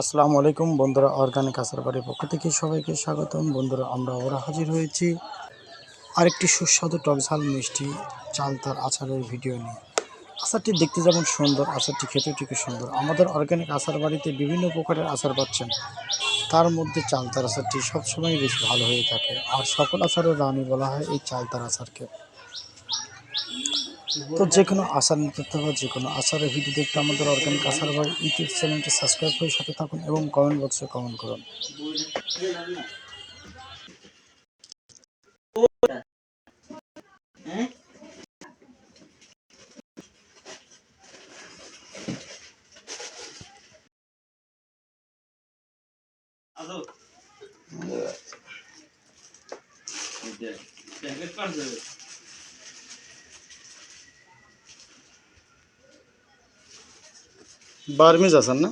আসসালামু আলাইকুম বন্ধুরা, অর্গানিক আচার বাড়ির পক্ষ থেকে সবাইকে স্বাগতম। বন্ধুরা, আমরা ওরা হাজির হয়েছি আরেকটি সুস্বাদু টকঝাল মিষ্টি চালতার আচারের ভিডিও নিয়ে। আচারটি দেখতে যেমন সুন্দর, আচারটি খেতেও ঠিক সুন্দর। আমাদের অর্গানিক আচার বাড়িতে বিভিন্ন প্রকারের আচার পাচ্ছেন। তার মধ্যে চালতার আচারটি সবসময় বেশি ভালো হয়ে থাকে। আর সকল আচারের রানী বলা হয় এই চালতার আচারকে। তো যে কোনো আচার নিতে হবে যে কোনো আচারের ভিডিও দেখতে আমাদের অর্গানিক আচার বাড়ি ইউটিউব চ্যানেলটি সাবস্ক্রাইব করে সাথে থাকুন এবং কমেন্ট বক্সে কমেন্ট করুন। বার্মিজ আছেন না?